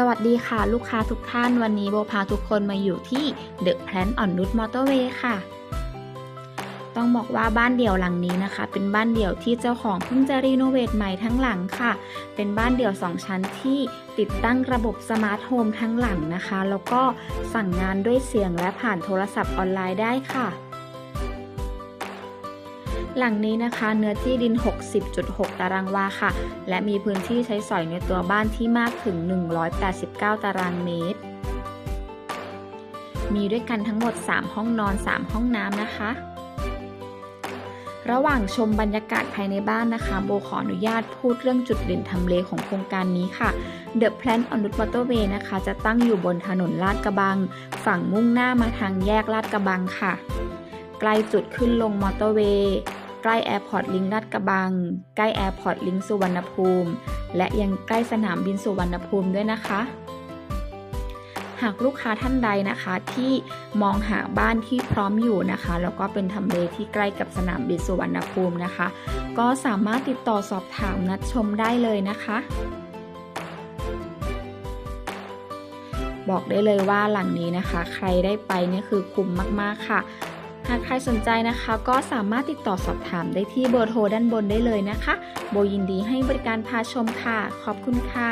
สวัสดีค่ะ ลูกค้าทุกท่านวันนี้โบพาทุกคนมาอยู่ที่เดอะแพลนอ่อนนุชมอเตอร์เวย์ค่ะ ต้องบอกว่าบ้านเดี่ยวหลังนี้นะคะ เป็นบ้านเดี่ยวที่เจ้าของเพิ่งจะรีโนเวทใหม่ทั้งหลังค่ะ เป็นบ้านเดี่ยว 2 ชั้นที่ติดตั้งระบบสมาร์ทโฮมทั้งหลังนะคะ แล้วก็สั่งงานด้วยเสียงและผ่านโทรศัพท์ออนไลน์ได้ค่ะ หลังนี้นะคะเนื้อที่ดิน 60.6 ตารางวาค่ะ และมีพื้นที่ใช้สอยในตัวบ้านที่มากถึง 189 ตารางเมตร มีด้วยกันทั้งหมด 3 ห้องนอน 3 ห้องน้ำนะคะ ระหว่างชมบรรยากาศภายในบ้านนะคะ โบขออนุญาตพูดเรื่องจุดเด่นทำเลของโครงการนี้ค่ะ The Plan on Route Motorway นะคะ จะตั้งอยู่บนถนนลาดกระบัง ฝั่งมุ่งหน้ามาทางแยกลาดกระบังค่ะใกล้จุดขึ้นลงมอเตอร์เวย์ ใกล้แอร์พอร์ตลิงก์ลาดกระบัง ใกล้แอร์พอร์ตลิงก์สุวรรณภูมิ และยังใกล้สนามบินสุวรรณภูมิด้วยนะคะ หากลูกค้าท่านใดนะคะที่มองหาบ้านที่พร้อมอยู่นะคะ แล้วก็เป็นทำเลที่ใกล้กับสนามบินสุวรรณภูมินะคะ ก็สามารถติดต่อสอบถามนัดชมได้เลยนะคะบอกได้เลยว่าหลังนี้นะคะ ใครได้ไปเนี่ยคือคุ้มมากๆค่ะ หากใครสนใจนะคะก็สามารถติดต่อสอบถามได้ที่เบอร์โทรด้านบนได้เลยนะคะ โบยินดีให้บริการพาชมค่ะ ขอบคุณค่ะ